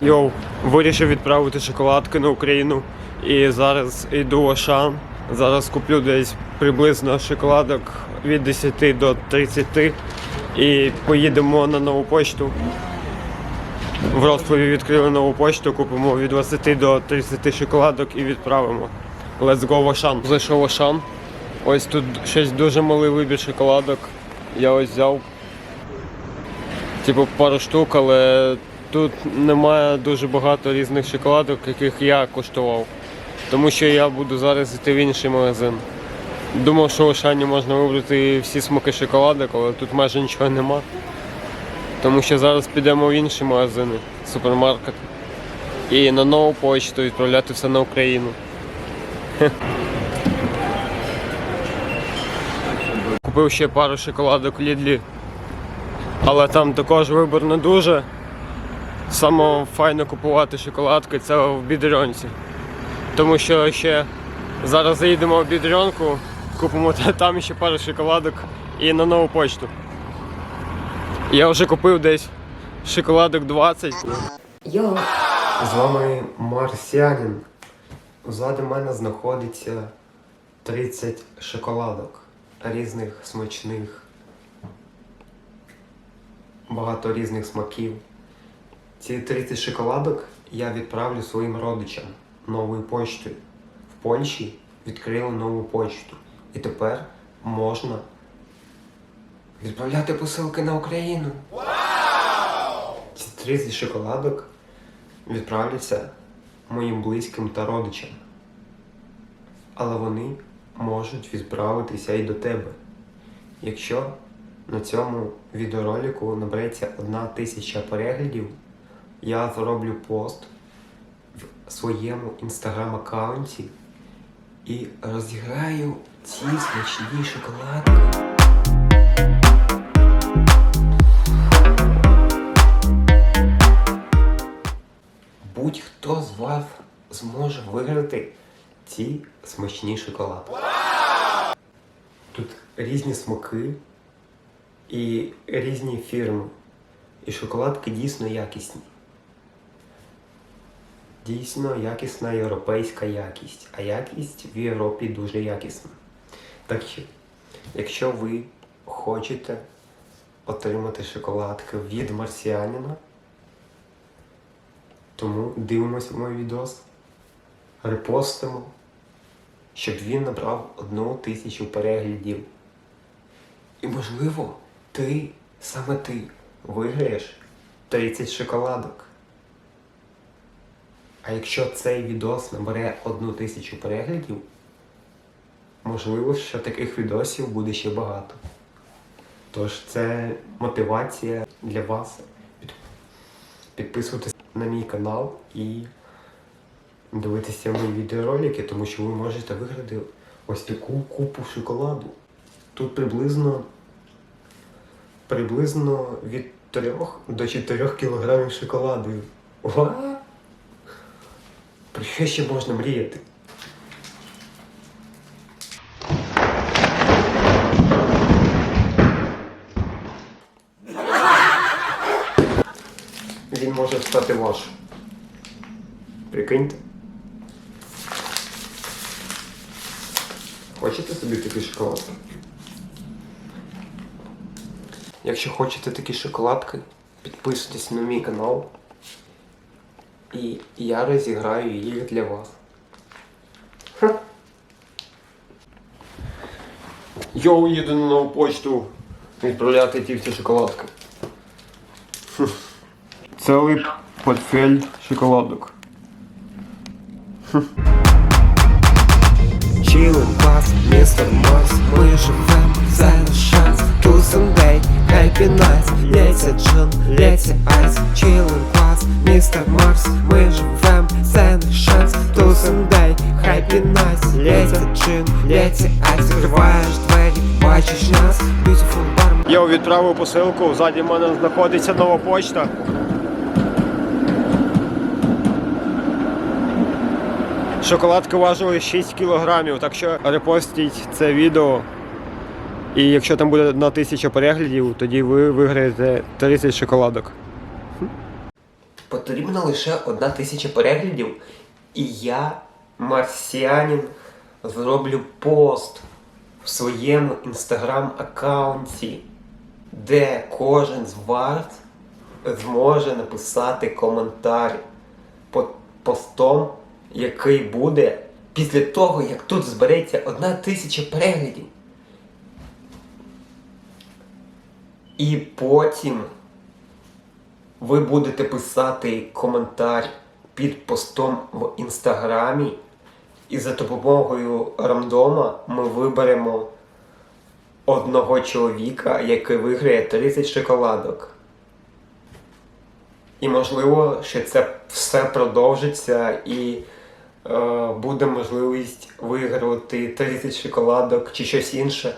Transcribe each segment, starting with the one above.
Йоу, вирішив відправити шоколадки на Україну. І зараз йду в Ашан. Зараз куплю десь приблизно шоколадок від 10 до 30 і поїдемо на нову почту. В Ростові відкрили нову почту, купимо від 20 до 30 шоколадок і відправимо. Let's go в Ашан. Зайшов Ашан. Ось тут щось дуже малий вибір шоколадок. Я ось взяв типу пару штук, але тут немає дуже багато різних шоколадок, яких я коштував. Тому що я буду зараз йти в інший магазин. Думав, що в Ошані можна вибрати всі смаки шоколадок, але тут майже нічого нема. Тому що зараз підемо в інші магазини, супермаркети. І на нову почту відправляти все на Україну. Купив ще пару шоколадок Лідлі, але там також вибір не дуже. Саме файно купувати шоколадки це в бідрionці. Тому що ще зараз заїдемо в бідрionку, купимо там ще пару шоколадок і на нову почту. Я вже купив десь шоколадок 20. Йо, З вами Марсіанін. Ззаду мене знаходиться 30 шоколадок різних смачних, багато різних смаків. Ці 30 шоколадок я відправлю своїм родичам новою поштою. В Польщі відкрили нову почту. І тепер можна відправляти посилки на Україну. Ці 30 шоколадок відправляться моїм близьким та родичам. Але вони можуть відправитися і до тебе. Якщо на цьому відеоролику набереться одна тисяча переглядів, я зроблю пост в своєму інстаграм-аккаунті і розіграю ці смачні шоколадки. Будь-хто з вас зможе виграти ці смачні шоколадки. Тут різні смаки і різні фірми. І шоколадки дійсно якісні. Дійсно якісна європейська якість, а якість в Європі дуже якісна. Так що, якщо ви хочете отримати шоколадки від марсіанина, тому дивимося мій відос, репостимо, щоб він набрав одну тисячу переглядів. І можливо, ти, саме ти, виграєш 30 шоколадок. А якщо цей відос набере одну тисячу переглядів, можливо, що таких відосів буде ще багато. Тож це мотивація для вас Під- підписуватись на мій канал і дивитися мої відеоролики, тому що ви можете виграти ось таку купу шоколаду. Тут приблизно приблизно від 3 до 4 кілограмів шоколаду. Ва! Про що ще можна мріяти? Він може стати ваш. Прикиньте. Хочете собі такий шоколад? Якщо хочете такі шоколадки, підписуйтесь на мій канал. І я розіграю їх для вас. Ха. Йоу, їду на нову почту відправляти ті всі шоколадки. Хм. Цілий портфель шоколадок. Chillin' класс, мистер Марс Мы живем за наш шанс Tuesday day, happy nights Лети джин, лети айс Chillin' класс, мистер Марс Мы живем за наш шанс Tuesday day, happy nights Лети джин, лети айс Закриваєш двері, бачиш нас Beautiful bar Я відправив посилку, ззаді мене знаходиться нова почта. Шоколадки важили 6 кілограмів, так що репостіть це відео. І якщо там буде одна тисяча переглядів, тоді ви виграєте 30 шоколадок. Потрібно лише одна тисяча переглядів, і я, марсіанін, зроблю пост в своєму інстаграм-аккаунті, де кожен з вас зможе написати коментар під постом, який буде після того, як тут збереться одна тисяча переглядів. І потім ви будете писати коментар під постом в інстаграмі, і за допомогою рандома ми виберемо одного чоловіка, який виграє 30 шоколадок. І можливо, що це все продовжиться і е, буде можливість виграти 30 шоколадок чи щось інше.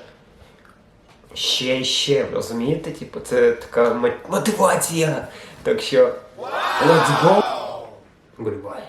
Ще ще, розумієте? Типу, це така мо- мотивація. Так що, let's go! Goodbye.